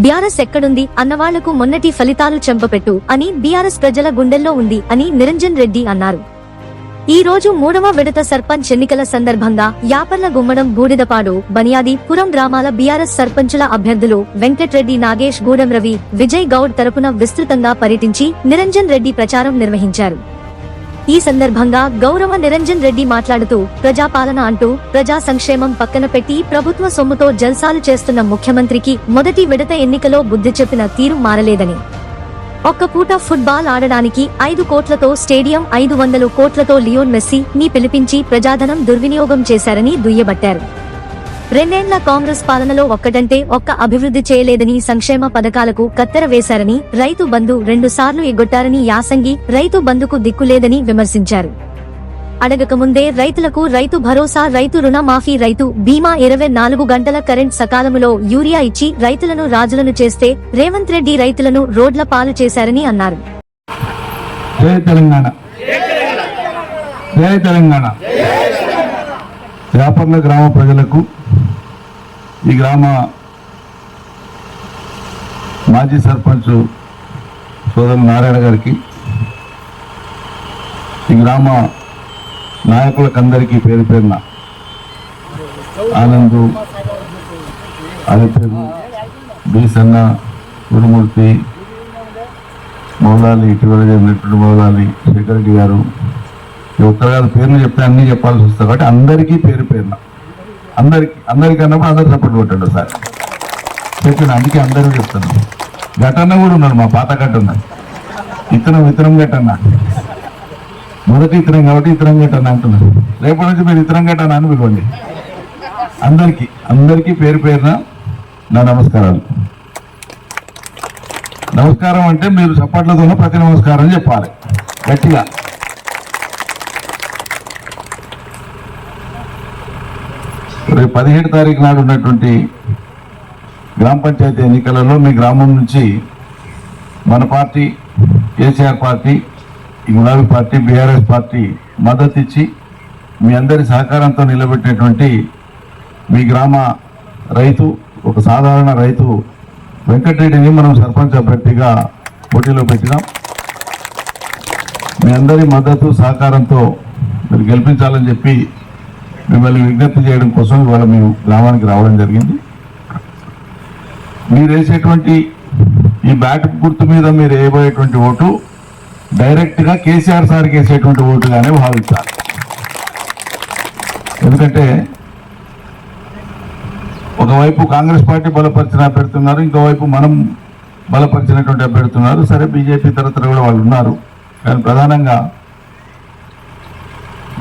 BRS ఎక్కడుంది అన్నవాళ్ళకు మొన్నటి ఫలితాలు చెంపపెట్టు అని బీఆర్ఎస్ ప్రజల గుండెల్లో ఉంది అని నిరంజన్ రెడ్డి అన్నారు. ఈ రోజు మూడవ విడత సర్పంచ్ ఎన్నికల సందర్భంగా యాపర్ల గుమ్మడం బూడిదపాడు బనియాది పురం గ్రామాల బీఆర్ఎస్ సర్పంచుల అభ్యర్థులు వెంకట్రెడ్డి నాగేష్ గూడెం రవి విజయ్ గౌడ్ తరపున విస్తృతంగా పర్యటించి నిరంజన్ రెడ్డి ప్రచారం నిర్వహించారు. ఈ సందర్భంగా గౌరవ నిరంజన్ రెడ్డి మాట్లాడుతూ ప్రజాపాలన అంటూ ప్రజా సంక్షేమం పక్కన పెట్టి ప్రభుత్వ సొమ్ముతో జల్సాలు చేస్తున్న ముఖ్యమంత్రికి మొదటి విడత ఎన్నికలో బుద్ధి చెప్పిన తీరు మారలేదని. ఒక్క పూట ఫుట్బాల్ ఆడడానికి ఐదు కోట్లతో స్టేడియం ఐదు వందలు కోట్లతో లియోన్ మెస్సీ ని పిలిపించి ప్రజాధనం దుర్వినియోగం చేశారని దుయ్యబట్టారు. రెండేండ్ల కాంగ్రెస్ పాలనలో ఒక్కటంటే ఒక్క అభివృద్ధి చేయలేదని సంక్షేమ పథకాలకు కత్తెర వేశారని రైతు బంధు రెండు సార్లు ఎగ్గొట్టారని యాసంగి రైతు బంధుకు దిక్కులేదని విమర్శించారు. అడగకముందే రైతులకు రైతు భరోసా రైతు రుణ మాఫీ రైతు బీమా ఇరవై నాలుగు గంటల కరెంట్ సకాలంలో యూరియా ఇచ్చి రైతులను రాజులను చేస్తే రేవంత్ రెడ్డి రైతులను రోడ్ల పాలు చేశారని అన్నారు. వ్యాపార గ్రామ ప్రజలకు ఈ గ్రామ మాజీ సర్పంచ్ సోదరు నారాయణ గారికి ఈ గ్రామ నాయకులకందరికీ పేరు పేరున ఆనందు అలిపేరు బీసన్న గురుమూర్తి మౌలాలి ఇటీవల జరిగినటువంటి మౌలాలి శేఖర్ రెడ్డి గారు. ఈ ఒక్కరు గారు పేర్లు చెప్తే అన్ని చెప్పాల్సి వస్తుంది కాబట్టి అందరికీ పేరు పేరున. అందరికి అందరికి అన్నప్పుడు అందరు సపోర్ట్ కొట్టండి సార్. చెప్పాను అందుకే అందరూ చెప్తాను ఘటన కూడా ఉన్నాడు మా పాత ఘటన ఇతనం ఇతరం ఘటన. మొదటి ఇతరం కాబట్టి ఇతరం ఘటన అంటున్నారు. రేపటి నుంచి మీరు ఇతరం ఘటన అని పిలవండి. అందరికీ అందరికీ పేరు పేరున నా నమస్కారాలు. నమస్కారం అంటే మీరు చప్పట్లతోనే ప్రతి నమస్కారం చెప్పాలి. గట్టిగా. రేపు పదిహేడు తారీఖు నాడు ఉన్నటువంటి గ్రామ పంచాయతీ ఎన్నికలలో మీ గ్రామం నుంచి మన పార్టీ కేసీఆర్ పార్టీ గులాబీ పార్టీ బీఆర్ఎస్ పార్టీ మద్దతు ఇచ్చి మీ అందరి సహకారంతో నిలబెట్టినటువంటి మీ గ్రామ రైతు ఒక సాధారణ రైతు వెంకటరెడ్డిని మనం సర్పంచ్ అభ్యర్థిగా పోటీలో పెట్టినాం. మీ అందరి మద్దతు సహకారంతో మీరు గెలిపించాలని చెప్పి మిమ్మల్ని విజ్ఞప్తి చేయడం కోసం ఇవాళ మేము గ్రామానికి రావడం జరిగింది. మీరు వేసేటువంటి ఈ బ్యాట్ గుర్తు మీద మీరు వేయబోయేటువంటి ఓటు డైరెక్ట్గా కేసీఆర్ సార్కి వేసేటువంటి ఓటుగానే భావించాలి ఎందుకంటే ఒకవైపు కాంగ్రెస్ పార్టీ బలపరిచిన అభ్యర్థున్నారు ఇంకోవైపు మనం బలపరిచినటువంటి అభ్యర్థున్నారు సరే బీజేపీ తరతర కూడా వాళ్ళు ఉన్నారు. కానీ ప్రధానంగా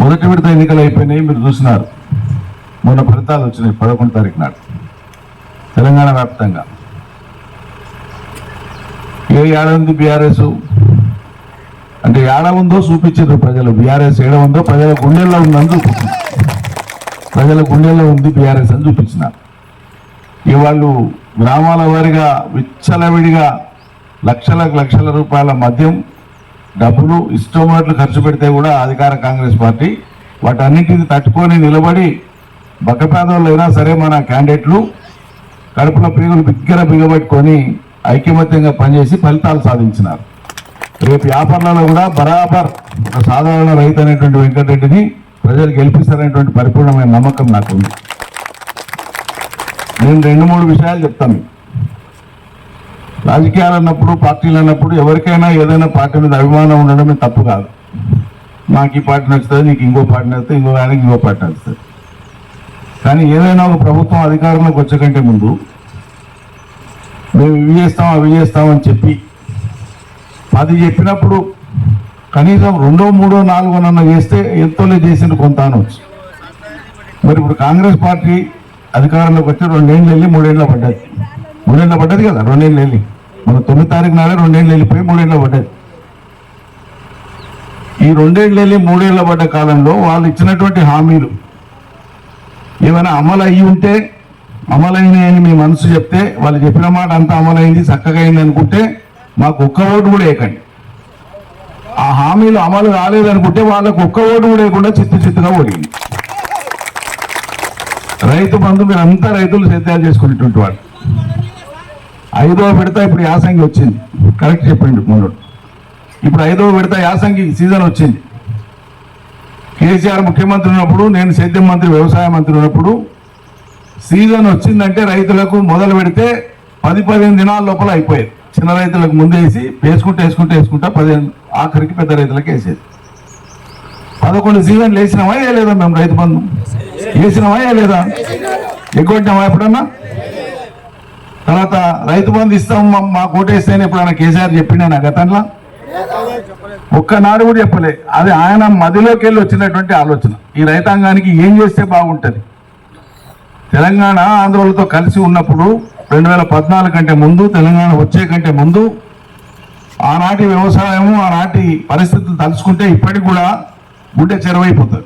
మొదటి విడత ఎన్నికలు అయిపోయినాయి మీరు చూసినారు. మొన్న ఫలితాలు వచ్చినాయి పదకొండు తారీఖు నాడు. తెలంగాణ వ్యాప్తంగా. ఏ ఏడ ఉంది బీఆర్ఎస్? అంటే ఏడ ఉందో చూపించారు ప్రజలు. బీఆర్ఎస్ ఏడ ఉందో ప్రజల గుండెల్లో ఉందని చూపించారు ప్రజల గుండెల్లో ఉంది బీఆర్ఎస్ అని చూపించినారు ఈ వాళ్ళు గ్రామాల వారిగా విచ్చలవిడిగా లక్షల లక్షల రూపాయల మద్యం డబ్బులు ఇష్టమైనట్లు ఖర్చు పెడితే కూడా అధికార కాంగ్రెస్ పార్టీ వాటన్నింటిని తట్టుకొని నిలబడి బక్కపేదవాళ్ళు అయినా సరే మన క్యాండిడేట్లు కడుపులో పీగులు బిగ్గర బిగబెట్టుకొని ఐకమత్యంగా పనిచేసి ఫలితాలు సాధించినారు. రేపు వ్యాపారాలలో కూడా బరాబర్ ఒక సాధారణ రైతు అనేటువంటి వెంకటరెడ్డిని ప్రజలు గెలిపిస్తారనేటువంటి పరిపూర్ణమైన నమ్మకం నాకు ఉంది నేను రెండు మూడు విషయాలు చెప్తాను. రాజకీయాలు అన్నప్పుడు పార్టీలు అన్నప్పుడు ఎవరికైనా ఏదైనా పార్టీ మీద అభిమానం ఉండడమే తప్పు కాదు. నాకు ఈ పార్టీ నచ్చుతుంది నీకు ఇంకో పార్టీ నచ్చుతుంది ఇంకో ఆయనకి ఇంకో పార్టీ నచ్చుతుంది. కానీ ఏదైనా ఒక ప్రభుత్వం అధికారంలోకి వచ్చే కంటే ముందు మేము ఇవి చేస్తాం అవి చేస్తామని చెప్పి అది చెప్పినప్పుడు కనీసం రెండో మూడో నాలుగోనన్నా వేస్తే చేస్తే ఎంతోలే కొంత అనొచ్చు. మరి ఇప్పుడు కాంగ్రెస్ పార్టీ అధికారంలోకి వచ్చి రెండేళ్ళు వెళ్ళి మూడేళ్ళు పడ్డది. మూడేళ్ళ పడ్డది కదా రెండేళ్ళు వెళ్ళి. మన తొమ్మిది తారీఖు నాడే రెండేళ్ళు వెళ్ళిపోయి మూడేళ్ళ పడ్డది. ఈ రెండేళ్ళు వెళ్ళి మూడేళ్ళ పడ్డ కాలంలో వాళ్ళు ఇచ్చినటువంటి హామీలు ఏమైనా అమలు అయ్యి ఉంటే అమలైనాయని మీ మనసు చెప్తే వాళ్ళు చెప్పిన మాట అంతా అమలైంది చక్కగా అయింది అనుకుంటే మాకు ఒక్క ఓటు కూడా వేయకండి. ఆ హామీలు అమలు కాలేదనుకుంటే వాళ్ళకు ఒక్క ఓటు కూడా వేయకుండా చిత్తు చిత్తుగా ఓడింది. రైతు బంధు మీరు అంతా రైతులు సేద్యాలు చేసుకునేటువంటి వాళ్ళు. ఐదో విడత ఇప్పుడు యాసంగి వచ్చింది. కరెక్ట్ చెప్పిండు మొన్నడు ఇప్పుడు ఐదో విడత యాసంగి సీజన్ వచ్చింది. కేసీఆర్ ముఖ్యమంత్రి ఉన్నప్పుడు నేను సేద్యం మంత్రి వ్యవసాయ మంత్రి ఉన్నప్పుడు సీజన్ వచ్చిందంటే రైతులకు మొదలు పెడితే పది పదిహేను దినాల లోపల అయిపోయేది. చిన్న రైతులకు ముందేసి వేసుకుంటూ వేసుకుంటూ వేసుకుంటా పదిహేను ఆఖరికి పెద్ద రైతులకు వేసేది. పదకొండు సీజన్లు వేసినామా వేయలేదా మేము రైతు బంధు? వేసినామా వేయలేదా ఎగ్గొట్టినామా ఎప్పుడన్నా? తర్వాత రైతు బంధు ఇస్తాం మా- మా కోటేస్తేనే ఎప్పుడన్నా కేసీఆర్ చెప్పిండే నా గతంలో? ఒక్కనాడు కూడా చెప్పలే. అది ఆయన మదిలోకి వెళ్ళి వచ్చినటువంటి ఆలోచన. ఈ రైతాంగానికి ఏం చేస్తే బాగుంటుంది? తెలంగాణ ఆంధ్రులతో కలిసి ఉన్నప్పుడు రెండు వేల పద్నాలుగు కంటే ముందు తెలంగాణ వచ్చే కంటే ముందు ఆనాటి వ్యవసాయము ఆనాటి పరిస్థితులు తలుచుకుంటే ఇప్పటికి కూడా గుడ్డ చెరువైపోతుంది.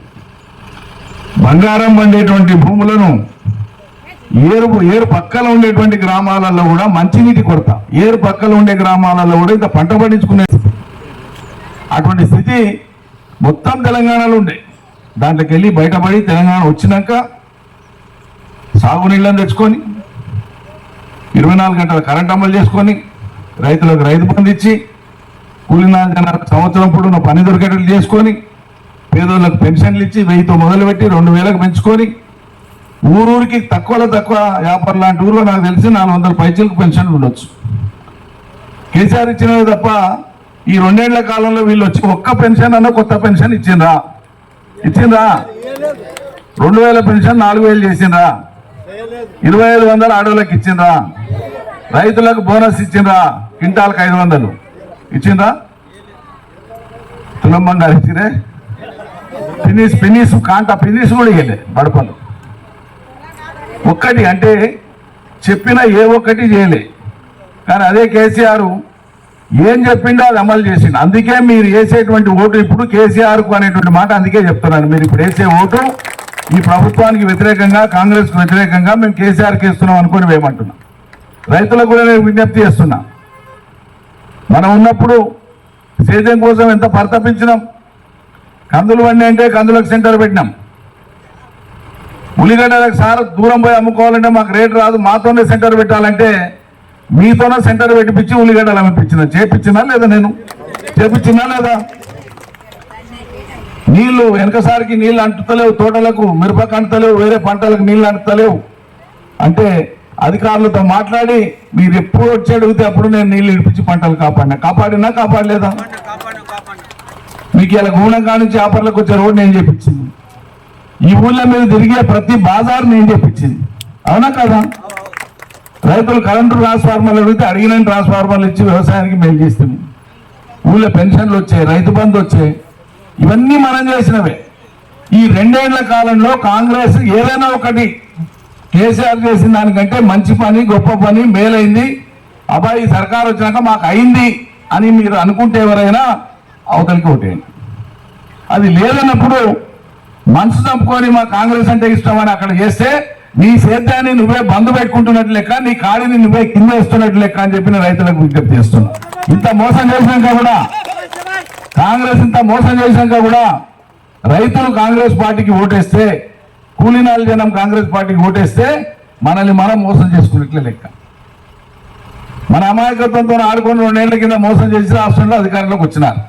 బంగారం పండేటువంటి భూములను ఏరు ఏరు పక్కన ఉండేటువంటి గ్రామాలలో కూడా మంచినీటి కొరత. ఏరు పక్కన ఉండే గ్రామాలలో కూడా ఇంత పంట పండించుకునే అటువంటి స్థితి మొత్తం తెలంగాణలో ఉండే. దాంట్లోకి వెళ్ళి బయటపడి తెలంగాణ వచ్చినాక సాగునీళ్ళని తెచ్చుకొని ఇరవై నాలుగు గంటల కరెంట్ అమలు చేసుకొని రైతులకు రైతు బంధు ఇచ్చి కూలినాలు జనాలకు సంవత్సరం పొడవున పని దొరికేటట్లు చేసుకొని పేదోళ్ళకు పెన్షన్లు ఇచ్చి వెయ్యితో మొదలుపెట్టి రెండు వేలకు పెంచుకొని ఊరూరికి తక్కువలో తక్కువ వ్యాపారం లాంటి ఊర్లో నాకు తెలిసి నాలుగు వందల పైచలకు పెన్షన్ ఉండొచ్చు. కేసీఆర్ ఇచ్చినవి తప్ప ఈ రెండేళ్ళ కాలంలో వీళ్ళు వచ్చి ఒక్క పెన్షన్ అన్న కొత్త పెన్షన్ ఇచ్చిండ్రా. ఇచ్చిండ్రా. రెండు వేల పెన్షన్ నాలుగు వేలు చేసిండ్రా. ఇరవై ఐదు వందలు ఆడవాళ్ళకి ఇచ్చిండ్రా. రైతులకు బోనస్ ఇచ్చిండ్రా. క్వింటాల్కి ఐదు వందలు. ఇచ్చిండ్రా? తులంబంగా ఇచ్చిరే పినిస్ పినిస్ కాంట పినిస్ కూడా ఇవ్వలే బడపలు. ఒక్కటి అంటే చెప్పిన ఏ ఒక్కటి చేయలే. కానీ అదే కేసీఆర్ ఏం చెప్పిండో అది అమలు చేసింది అందుకే మీరు వేసేటువంటి ఓటు ఇప్పుడు కేసీఆర్కు అనేటువంటి మాట అందుకే చెప్తున్నాను. మీరు ఇప్పుడు వేసే ఓటు ఈ ప్రభుత్వానికి వ్యతిరేకంగా కాంగ్రెస్కు వ్యతిరేకంగా మేము కేసీఆర్కి వేస్తున్నాం అనుకుని వేయమంటున్నాం. రైతులకు కూడా నేను విజ్ఞప్తి చేస్తున్నా. మనం ఉన్నప్పుడు సేద్యం కోసం ఎంత పరితపించినాం కందులు వండి అంటే కందులకు సెంటర్ పెట్టినాం. ఉల్లిగడ్డలకు సార్ దూరం పోయి అమ్ముకోవాలంటే మాకు రేటు రాదు మాతోనే సెంటర్ పెట్టాలంటే మీతోనే సెంటర్ పెట్టిపించి ఉల్లిగడ్డలు అమ్మిపించిన. చేపించినా లేదా నేను? చేపించినా లేదా? నీళ్ళు వెనకసారికి నీళ్ళు అంటుతలేవు తోటలకు మిరపకు అంటలేవు వేరే పంటలకు నీళ్ళు అంటుతలేవు. అంటే అధికారులతో మాట్లాడి మీరు ఎప్పుడు వచ్చి అడిగితే అప్పుడు నేను నీళ్ళు ఇడిపించి పంటలు కాపాడినా. కాపాడినా కాపాడలేదా? మీకు ఇలా గుణం కానించి ఆపర్లకు వచ్చే రోడ్ నేను చేపించింది. ఈ ఊళ్ళో మీద తిరిగే ప్రతి బాజార్ నేను చెప్పించింది. అవునా కదా? రైతులు కరెంటు ట్రాన్స్ఫార్మర్లు అడిగితే అడిగిన ట్రాన్స్ఫార్మర్లు ఇచ్చి వ్యవసాయానికి మేలు చేస్తాము ఊళ్ళో పెన్షన్లు వచ్చాయి రైతు బంధు వచ్చాయి. ఇవన్నీ మనం చేసినవే. ఈ రెండేళ్ళ కాలంలో కాంగ్రెస్ ఏదైనా ఒకటి కేసీఆర్ చేసిన దానికంటే మంచి పని గొప్ప పని మేలైంది. అబ్బాయి ఈ వచ్చినాక మాకు అయింది అని మీరు అనుకుంటే ఎవరైనా అవతలికి ఓటేయండి. అది లేదన్నప్పుడు మనసు చంపుకొని మా కాంగ్రెస్ అంటే ఇష్టం అని అక్కడ చేస్తే నీ సేద్యాన్ని నువ్వే బంధు పెట్టుకుంటున్నట్టు లెక్క నీ కాడిని నువ్వే కింద వేస్తున్నట్టు లెక్క అని చెప్పి రైతులకు విజ్ఞప్తి చేస్తున్నా. ఇంత మోసం చేసినాక కూడా కాంగ్రెస్ ఇంత మోసం చేసినాక కూడా రైతులు కాంగ్రెస్ పార్టీకి ఓటేస్తే కూలీనాల జనం కాంగ్రెస్ పార్టీకి ఓటేస్తే మనల్ని మనం మోసం చేసుకున్నట్లే లెక్క. మన అమాయకత్వంతో ఆడుకొని రెండేళ్ళ కింద మోసం చేసి రాష్ట్రంలో అధికారంలోకి వచ్చినారు.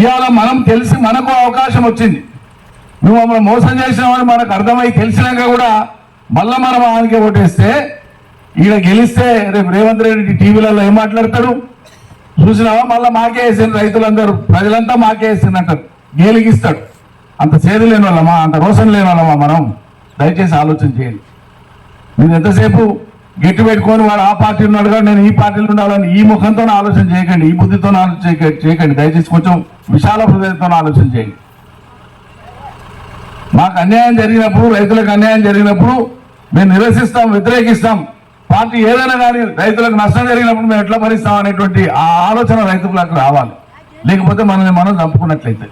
ఇవాళ మనం తెలిసి మనకు అవకాశం వచ్చింది. నువ్వు మమ్మల్ని మోసం చేసినావని మనకు అర్థమై తెలిసినాక కూడా మళ్ళా మనం ఆయనకే ఓటేస్తే ఈయన గెలిస్తే రేపు రేవంత్ రెడ్డి టీవీలలో ఏం మాట్లాడతాడు? చూసినావా? మళ్ళీ మాకే వేసింది రైతులందరూ. ప్రజలంతా మాకే వేసింది అంటారు గేలిగిస్తాడు. అంత చేదు లేని వాళ్ళమా? అంత రోషన్ లేని వాళ్ళమా మనం? దయచేసి ఆలోచన చేయండి. మీరు ఎంతసేపు గట్టి పెట్టుకొని వాడు ఆ పార్టీ ఉన్నాడు కానీ నేను ఈ పార్టీలో ఉండాలని ఈ ముఖంతో ఆలోచన చేయకండి ఈ బుద్ధితో ఆలోచన చేయకండి. దయచేసి కొంచెం విశాల హృదయంతో ఆలోచన చేయండి. మాకు అన్యాయం జరిగినప్పుడు రైతులకు అన్యాయం జరిగినప్పుడు మేము నిరసిస్తాం వ్యతిరేకిస్తాం. పార్టీ ఏదైనా కానీ రైతులకు నష్టం జరిగినప్పుడు మేము ఎట్లా భరిస్తాం అనేటువంటి ఆ ఆలోచన రైతులకు రావాలి. లేకపోతే మనల్ని మనం చంపుకున్నట్లయితే.